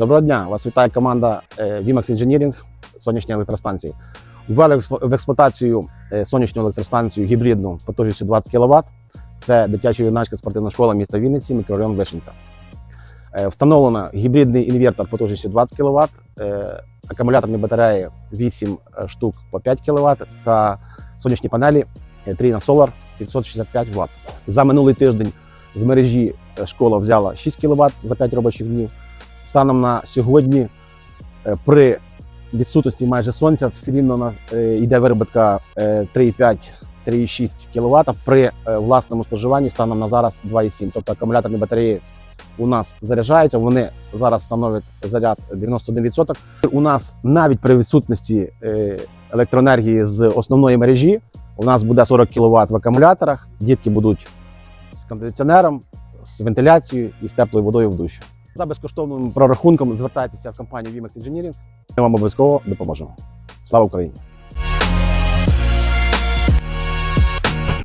Доброго дня! Вас вітає команда е, Vimax Engineering сонячні електростанції. Ввели в експлуатацію е, сонячну електростанцію гібридну потужністю 20 кВт. Це дитяча юнацька спортивна школа міста Вінниці, мікрорайон Вишенька. Е, Встановлено гібридний інвертор потужністю 20 кВт, акумуляторні батареї 8 штук по 5 кВт та сонячні панелі е, Trina Solar 565 Вт. За минулий тиждень з мережі школа взяла 6 кВт за 5 робочих днів. Станом на сьогодні, е, при відсутності майже сонця, все рівно е, йде виробітка е, 3,5-3,6 кВт. При е, власному споживанні станом на зараз 2,7. Тобто акумуляторні батареї у нас заряджаються. Вони зараз становлять заряд 91%. У нас навіть при відсутності е, електроенергії з основної мережі у нас буде 40 кВт в акумуляторах. Дітки будуть з кондиціонером, з вентиляцією і з теплою водою в душі. За безкоштовним прорахунком звертайтеся в компанію Vimax Engineering. Ми вам обов'язково допоможемо. Слава Україні!